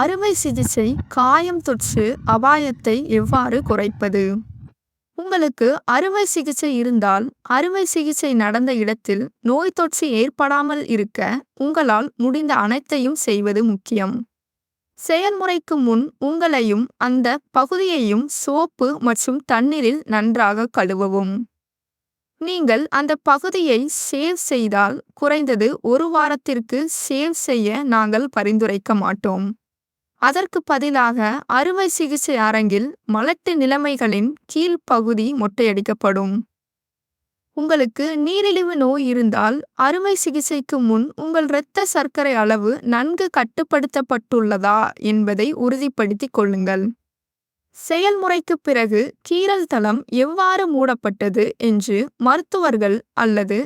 அறுவை சிகிச்சை காயம் தொற்று அபாயத்தை எவ்வாறு குறைப்பது? உங்களுக்கு அறுவை சிகிச்சை இருந்தால் அறுவை சிகிச்சை நடந்த இடத்தில் நோய் தொற்று ஏற்படாமல் இருக்க உங்களால் முடிந்த அனைத்தையும் செய்வது முக்கியம். செயல்முறைக்கு முன் உங்களையும் அந்த பகுதியையும் சோப்பு மற்றும் தண்ணீரில் நன்றாக கழுவவும். நீங்கள் அந்த பகுதியை சேவ் செய்தால் குறைந்தது ஒரு வாரத்திற்கு சேவ் செய்ய நாங்கள் பரிந்துரைக்க மாட்டோம். அதற்கு பதிலாக அறுவை சிகிச்சை அரங்கில் மலட்டு நிலைமைகளின் கீழ் பகுதி மொட்டையடிக்கப்படும். உங்களுக்கு நீரிழிவு நோய் இருந்தால் அறுவை சிகிச்சைக்கு முன் உங்கள் இரத்த சர்க்கரை அளவு நன்கு கட்டுப்படுத்தப்பட்டுள்ளதா என்பதை உறுதிப்படுத்திக் கொள்ளுங்கள். செயல்முறைக்கு பிறகு கீறல் தளம் எவ்வாறு மூடப்பட்டது என்று மருத்துவர்கள் அல்லது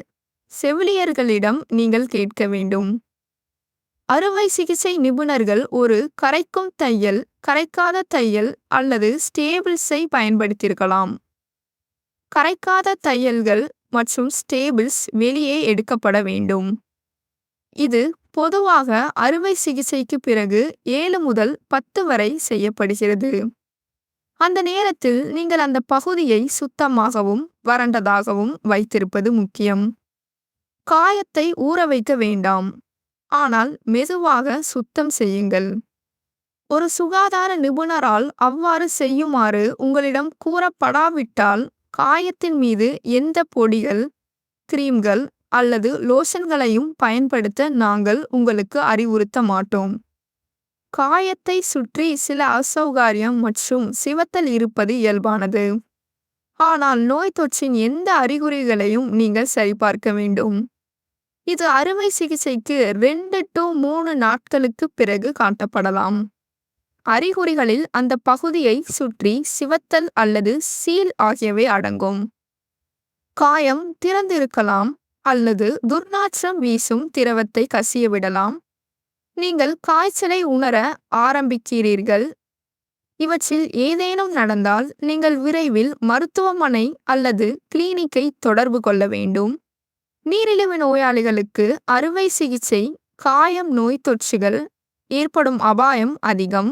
செவிலியர்களிடம் நீங்கள் கேட்க வேண்டும். அறுவை சிகிச்சை நிபுணர்கள் ஒரு கரைக்கும் தையல் கரைக்காத தையல் அல்லது ஸ்டேபிள்ஸை பயன்படுத்தியிருக்கலாம். கரைக்காத தையல்கள் மற்றும் ஸ்டேபிள்ஸ் வெளியே எடுக்கப்பட வேண்டும். இது பொதுவாக அறுவை சிகிச்சைக்கு பிறகு ஏழு முதல் பத்து வரை செய்யப்படுகிறது. அந்த நேரத்தில் நீங்கள் அந்த பகுதியை சுத்தமாகவும் வறண்டதாகவும் வைத்திருப்பது முக்கியம். காயத்தை ஊற வைக்க வேண்டாம். ஆனால் மெதுவாக சுத்தம் செய்யுங்கள். ஒரு சுகாதார நிபுணரால் அவ்வாறு செய்யுமாறு உங்களிடம் கூறப்படாவிட்டால் காயத்தின் மீது எந்த பொடிகள் கிரீம்கள் அல்லது லோஷன்களையும் பயன்படுத்த நாங்கள் உங்களுக்கு அறிவுறுத்த மாட்டோம். காயத்தை சுற்றி சில அசௌகாரியம் மற்றும் சிவத்தல் இருப்பது இயல்பானது. ஆனால் நோய் தொற்றின் எந்த அறிகுறிகளையும் நீங்கள் சரிபார்க்க வேண்டும். இது அறுவை சிகிச்சைக்கு ரெண்டு டு மூணு நாட்களுக்கு பிறகு காட்டப்படலாம். அறிகுறிகளில் அந்த பகுதியை சுற்றி சிவத்தல் அல்லது சீல் ஆகியவை அடங்கும். காயம் திறந்திருக்கலாம் அல்லது துர்நாற்றம் வீசும் திரவத்தை கசிய விடலாம் நீங்கள் காய்ச்சலை உணர ஆரம்பிக்கிறீர்கள். இவற்றில் ஏதேனும் நடந்தால் நீங்கள் விரைவில் மருத்துவமனை அல்லது கிளினிக்கை தொடர்பு கொள்ள வேண்டும். நீரிழிவு நோயாளிகளுக்கு அறுவை சிகிச்சை காயம் நோய் தொற்றுகள் ஏற்படும் அபாயம் அதிகம்.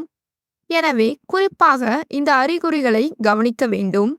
எனவே குறிப்பாக இந்த அறிகுறிகளை கவனிக்க வேண்டும்.